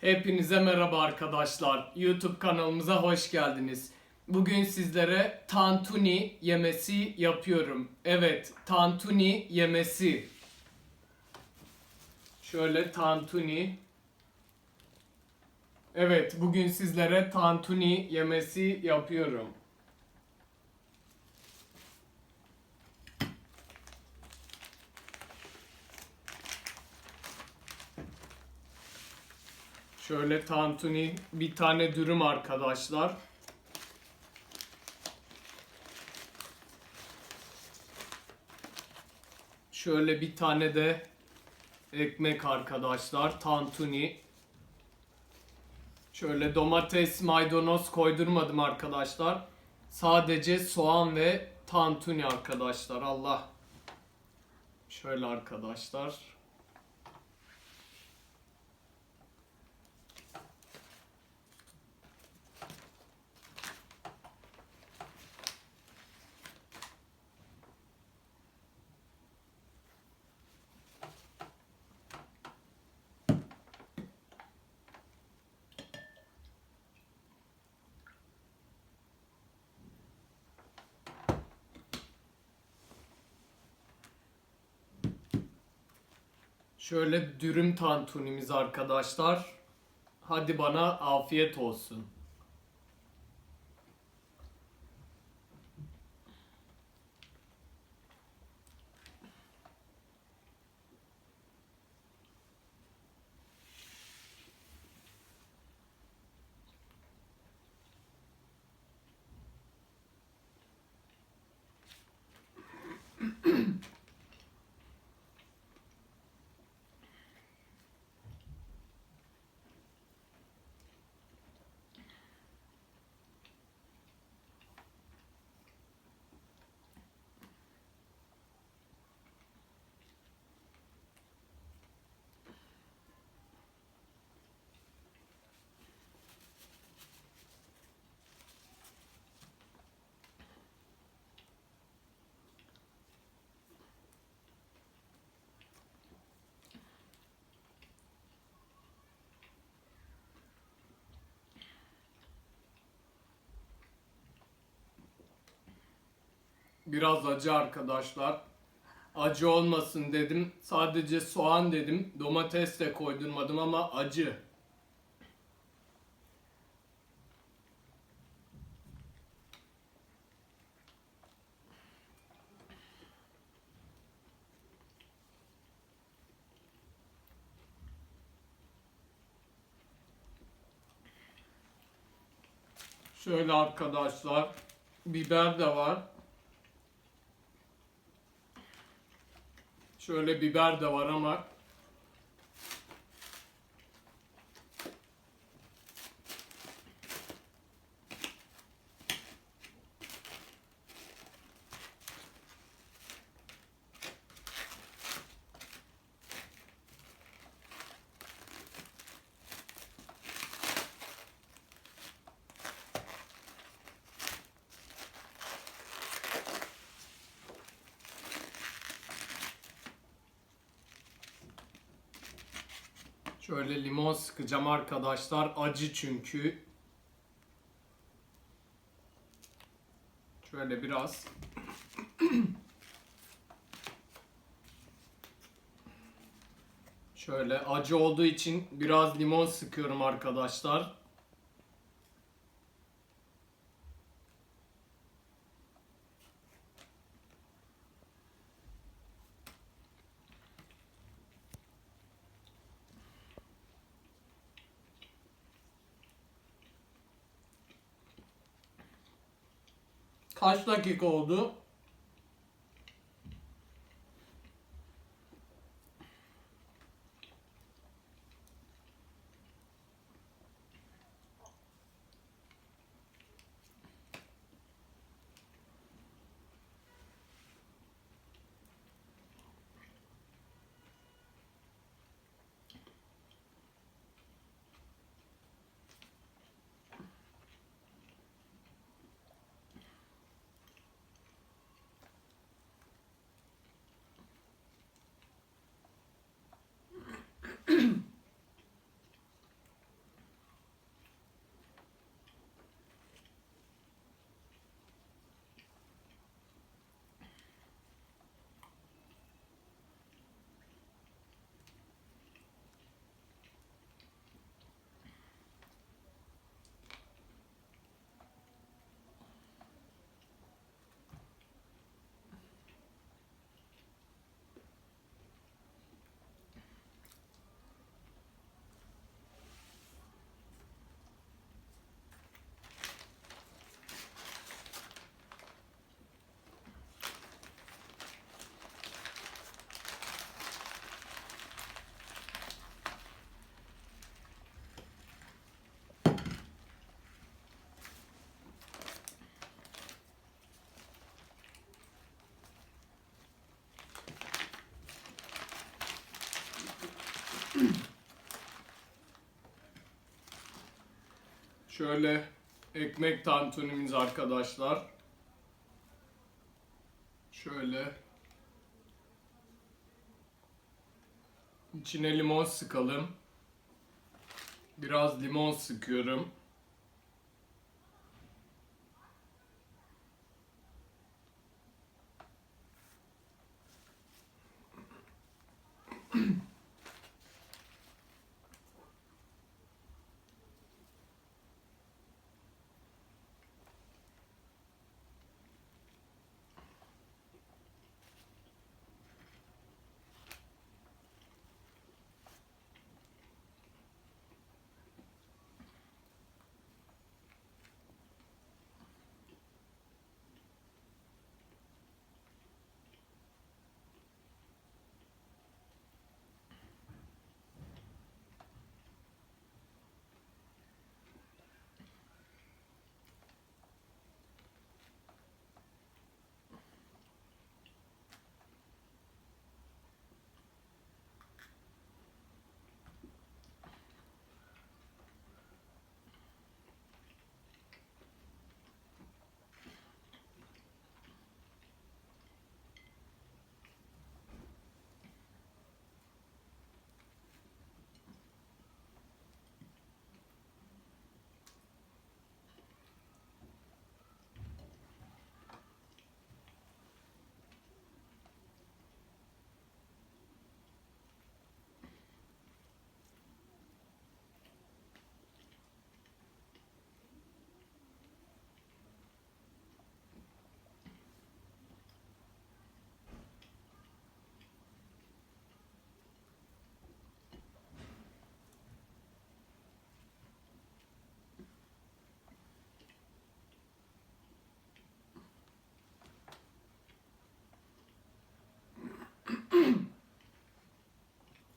Hepinize merhaba arkadaşlar. YouTube kanalımıza hoş geldiniz. Bugün sizlere tantuni yemesi yapıyorum. Evet, tantuni yemesi. Şöyle tantuni. Evet, bugün sizlere tantuni yemesi yapıyorum. Şöyle tantuni bir tane dürüm arkadaşlar. Şöyle bir tane de ekmek arkadaşlar. Tantuni. Şöyle domates, maydanoz koydurmadım arkadaşlar. Sadece soğan ve tantuni arkadaşlar. Allah. Şöyle arkadaşlar. Şöyle dürüm tantunimiz arkadaşlar. Hadi bana afiyet olsun. Biraz acı arkadaşlar. Acı olmasın dedim. Sadece soğan dedim. Domates de koydurmadım ama acı. Şöyle arkadaşlar. Biber de var. Şöyle biber de var ama şöyle limon sıkacağım arkadaşlar. Acı çünkü. Şöyle biraz. Şöyle acı olduğu için biraz limon sıkıyorum arkadaşlar. Kaç dakika oldu? Şöyle ekmek tantunimiz arkadaşlar. Şöyle içine limon sıkalım. Biraz limon sıkıyorum.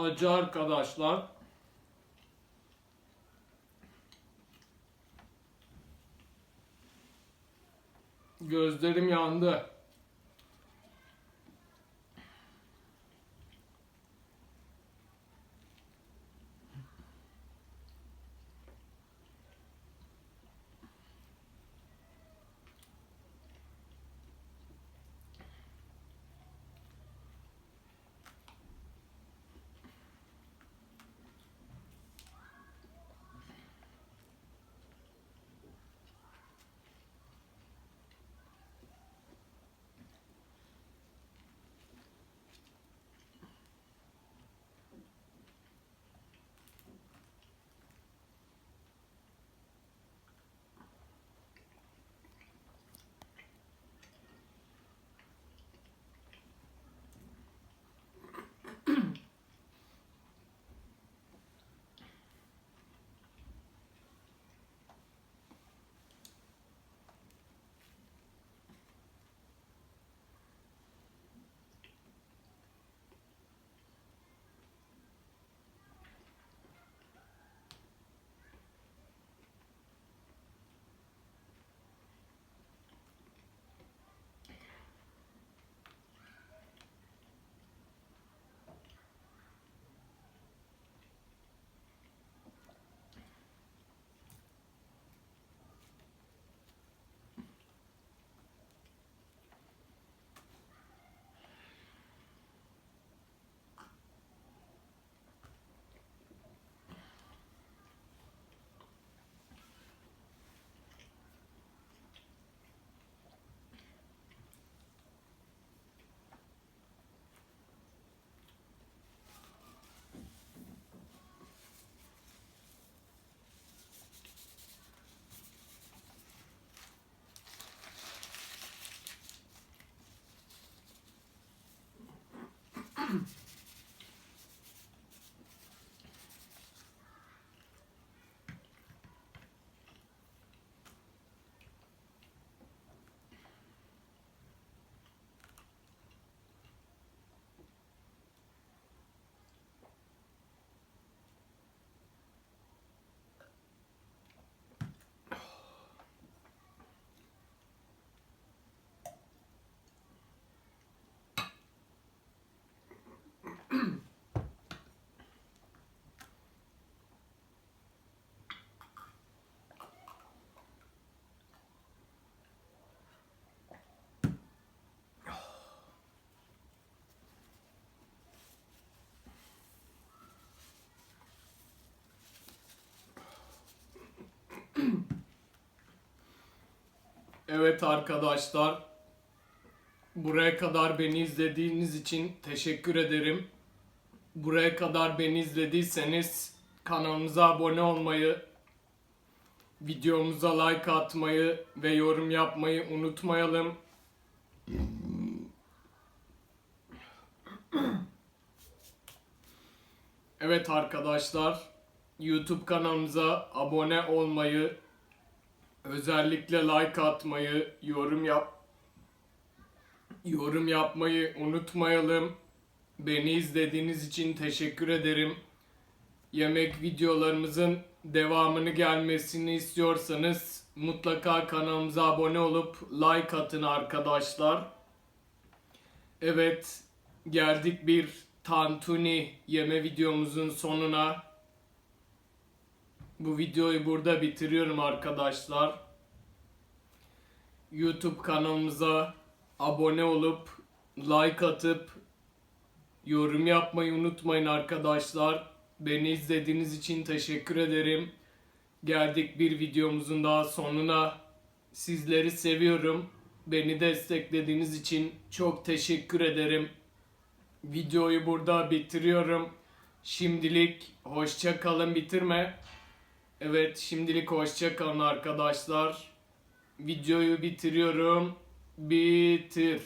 Acı arkadaşlar. Gözlerim yandı. Evet arkadaşlar. Buraya kadar beni izlediğiniz için teşekkür ederim. Buraya kadar beni izlediyseniz kanalımıza abone olmayı, videomuza like atmayı ve yorum yapmayı unutmayalım. Evet arkadaşlar, YouTube kanalımıza abone olmayı, özellikle like atmayı, yorum yap yorum yapmayı unutmayalım. Beni izlediğiniz için teşekkür ederim. Yemek videolarımızın devamını gelmesini istiyorsanız mutlaka kanalımıza abone olup like atın arkadaşlar. Evet, geldik bir tantuni yeme videomuzun sonuna. Bu videoyu burada bitiriyorum arkadaşlar. YouTube kanalımıza abone olup like atıp yorum yapmayı unutmayın arkadaşlar. Beni izlediğiniz için teşekkür ederim. Geldik bir videomuzun daha sonuna. Sizleri seviyorum. Beni desteklediğiniz için çok teşekkür ederim. Videoyu burada bitiriyorum. Şimdilik hoşça kalın bitirme. Evet şimdilik hoşça kalın arkadaşlar. Videoyu bitiriyorum. Bitir.